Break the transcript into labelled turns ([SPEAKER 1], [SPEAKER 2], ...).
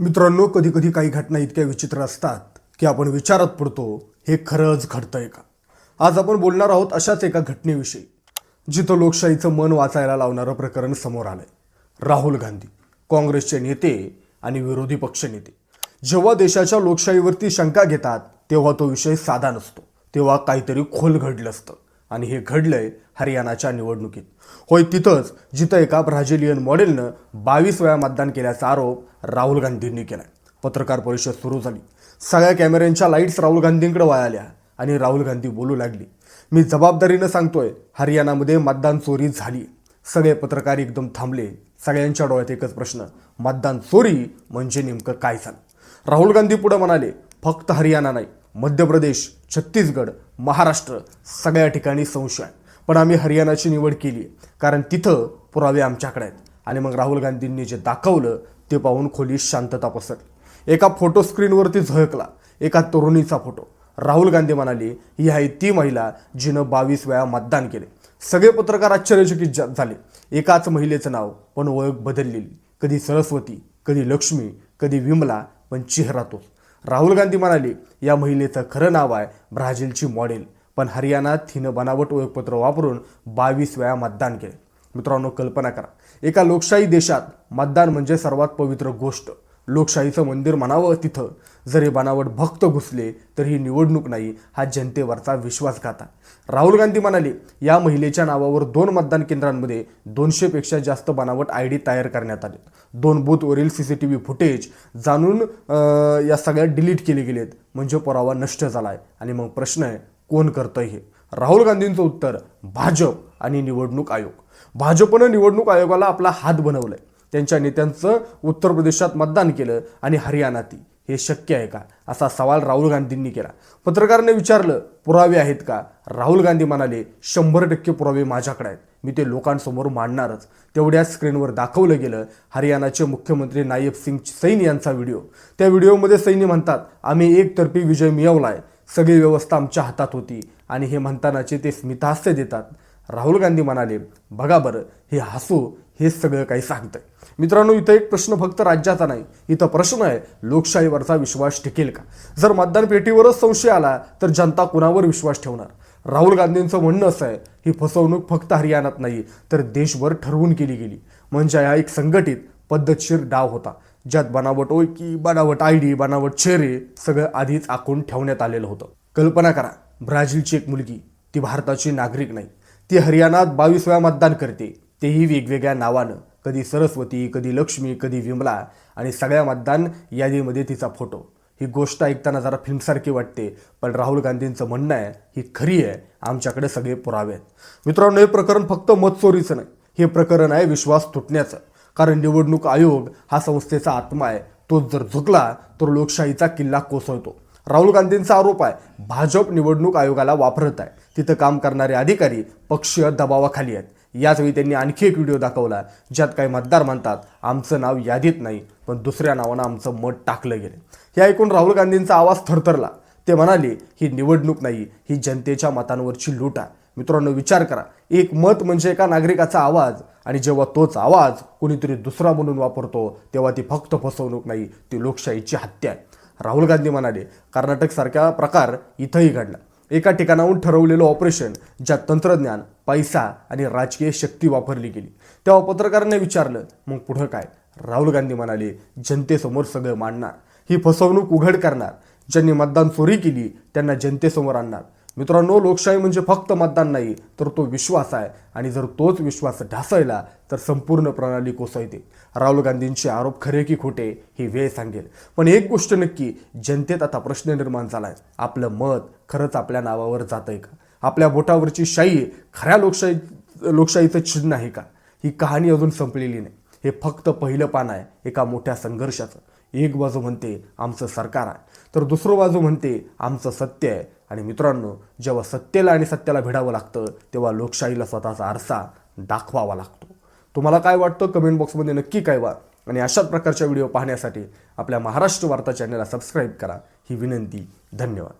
[SPEAKER 1] मित्रांनो कधी कधी काही घटना इतक्या विचित्र असतात की आपण विचारात पडतो हे खरंच घडतंय का? आज आपण बोलणार आहोत अशाच एका घटनेविषयी जिथं लोकशाहीचं मन वाचायला लावणारं प्रकरण समोर आलंय. राहुल गांधी काँग्रेसचे नेते आणि विरोधी पक्षनेते जेव्हा देशाच्या लोकशाहीवरती शंका घेतात तेव्हा तो विषय साधा नसतो. तेव्हा काहीतरी खोल घडलं असतं. आणि हे घडलंय हरियाणाच्या निवडणुकीत. होय तिथंच जिथं एका ब्राझिलियन मॉडेलनं बावीस वेळा मतदान केल्याचा आरोप राहुल गांधींनी केलाय. पत्रकार परिषद सुरू झाली. सगळ्या कॅमेऱ्यांच्या लाईट्स राहुल गांधींकडे वळाल्या आणि राहुल गांधी बोलू लागली. मी जबाबदारीनं सांगतोय हरियाणामध्ये मतदान चोरी झाली. सगळे पत्रकार एकदम थांबले. सगळ्यांच्या डोळ्यात एकच प्रश्न मतदान चोरी म्हणजे नेमकं काय झालं? राहुल गांधी पुढे म्हणाले फक्त हरियाणा नाही मध्य प्रदेश छत्तीसगड महाराष्ट्र सगळ्या ठिकाणी संशय आहे. पण आम्ही हरियाणाची निवड केली कारण तिथं पुरावे आमच्याकडे आहेत. आणि मग राहुल गांधींनी जे दाखवलं ते पाहून खोलीत शांतता पसरली. एका फोटो स्क्रीनवरती झळकला. एका तरुणीचा फोटो. राहुल गांधी म्हणाली ही आहे ती महिला जिनं बावीस वेळा मतदान केले. सगळे पत्रकार आश्चर्यचकित झाले. एकाच महिलेचं नाव पण ओळख बदललेली. कधी सरस्वती कधी लक्ष्मी कधी विमला पण चेहरा तोच. राहुल गांधी म्हणाले या महिलेचं खरं नाव आहे ब्राझीलची मॉडेल. पण हरियाणात हिनं बनावट ओळखपत्र वापरून बावीस वेळा मतदान केले. मित्रांनो कल्पना करा. एका लोकशाही देशात मतदान म्हणजे सर्वात पवित्र गोष्ट. लोकशाहीचं मंदिर म्हणावं तिथं. जरी बनावट भक्त घुसले तर ही निवडणूक नाही हा जनतेवरचा विश्वासघात राहुल गांधी म्हणाले या महिलेच्या नावावर दोन मतदान केंद्रांमध्ये दोनशेपेक्षा जास्त बनावट आय डी तयार करण्यात आले दोन बूथवरील C C T V footage जाणून या सगळ्या डिलीट केले गेलेत. म्हणजे पुरावा नष्ट झाला आहे आणि मग प्रश्न आहे कोण करतं हे? राहुल गांधींचं उत्तर भाजप आणि निवडणूक आयोग. भाजपनं निवडणूक आयोगाला आपला हात बनवलाय. त्यांच्या नेत्यांचं उत्तर प्रदेशात मतदान केलं आणि हरियाणातही हे शक्य आहे का? असा सवाल राहुल गांधींनी केला. पत्रकाराने विचारलं पुरावे आहेत का? राहुल गांधी म्हणाले शंभर टक्के पुरावे माझ्याकडे आहेत. मी ते लोकांसमोर मांडणारच. तेवढ्या स्क्रीनवर दाखवलं गेलं हरियाणाचे मुख्यमंत्री नायब सिंग सैनी यांचा व्हिडिओ. त्या व्हिडिओमध्ये सैनी म्हणतात आम्ही एकतर्फी विजय मिळवलाय. सगळी व्यवस्था आमच्या हातात होती. आणि हे म्हणतानाचे ते स्मितहास्य देतात. राहुल गांधी म्हणाले बघा बरं हे हसू हे सगळं काही सांगतंय. मित्रांनो इथं एक प्रश्न फक्त राज्याचा नाही इथं प्रश्न आहे लोकशाहीवरचा विश्वास टिकेल का? जर मतदान पेटीवरच संशय आला तर जनता कुणावर विश्वास ठेवणार? राहुल गांधींचं म्हणणं असं आहे ही फसवणूक फक्त हरियाणात नाही तर देशभर ठरवून केली गेली. म्हणजे हा एक संघटित पद्धतशीर डाव होता ज्यात बनावट ओळखी बनावट आय डी बनावट चेहरे सगळं आधीच आखून ठेवण्यात आलेलं होतं. कल्पना करा ब्राझीलची एक मुलगी ती भारताची नागरिक नाही ती हरियाणात बावीस वेळा मतदान करते. तेही वेगवेगळ्या नावानं. कधी सरस्वती कधी लक्ष्मी कधी विमला आणि सगळ्या मतदान यादीमध्ये तिचा फोटो ही गोष्ट ऐकताना जरा फिल्मसारखी वाटते पण राहुल गांधींचं म्हणणं आहे ही खरी आहे आमच्याकडे सगळे पुरावे आहेत. मित्रांनो हे प्रकरण फक्त मतचोरीचं नाही हे प्रकरण आहे विश्वास तुटण्याचं. कारण निवडणूक आयोग हा संस्थेचा आत्मा आहे तो जर झुकला तर लोकशाहीचा किल्ला कोसळतो. राहुल गांधींचा आरोप आहे भाजप निवडणूक आयोगाला वापरत आहे. तिथं काम करणारे अधिकारी पक्षीय दबावाखाली आहेत. याचवेळी त्यांनी आणखी एक व्हिडिओ दाखवला ज्यात काही मतदार म्हणतात आमचं नाव यादीत नाही पण दुसऱ्या नावानं आमचं मत टाकलं गेलं हे ऐकून राहुल गांधींचा आवाज थरथरला. ते म्हणाले ही निवडणूक नाही ही जनतेच्या मतांवरची लूट आहे. मित्रांनो विचार करा. एक मत म्हणजे एका नागरिकाचा आवाज आणि जेव्हा तोच आवाज कोणीतरी दुसरा म्हणून वापरतो तेव्हा ती फक्त फसवणूक नाही ती लोकशाहीची हत्या आहे. राहुल गांधी म्हणाले कर्नाटकसारखा प्रकार इथंही घडला. एका ठिकाणाहून ठरवलेलं ऑपरेशन ज्यात तंत्रज्ञान पैसा आणि राजकीय शक्ती वापरली गेली. तेव्हा पत्रकारांनी विचारलं मग पुढं काय? राहुल गांधी म्हणाले जनतेसमोर सगळं मांडणार. ही फसवणूक उघड करणार. ज्यांनी मतदान चोरी केली त्यांना जनतेसमोर आणणार. मित्रांनो लोकशाही म्हणजे फक्त मतदान नाही तर तो विश्वास आहे. आणि जर तोच विश्वास ढासळला तर संपूर्ण प्रणाली कोसळते. राहुल गांधींचे आरोप खरे की खोटे ही वेळ सांगेल. पण एक गोष्ट नक्की जनतेत आता प्रश्न निर्माण झालाय. आपलं मत खरंच आपल्या नावावर जातंय का? आपल्या बोटावरची शाही खऱ्या लोकशाही लोकशाहीचं चिन्ह आहे का? ही कहाणी अजून संपलेली नाही. हे फक्त पहिलं पान आहे एका मोठ्या संघर्षाचं. एक बाजू म्हणते आमचं सरकार आहे. तर दुसरं बाजू म्हणते आमचं सत्य आहे. आणि मित्रांनो जेव्हा सत्तेला आणि सत्याला भिडावं लागतं तेव्हा लोकशाहीला स्वतःचा आरसा दाखवावा लागतो. तुम्हाला काय वाटतं? कमेंट बॉक्समध्ये नक्की कळवा. आणि अशाच प्रकारच्या व्हिडिओ पाहण्यासाठी आपल्या महाराष्ट्र वार्ता चॅनलला सबस्क्राईब करा. ही विनंती धन्यवाद.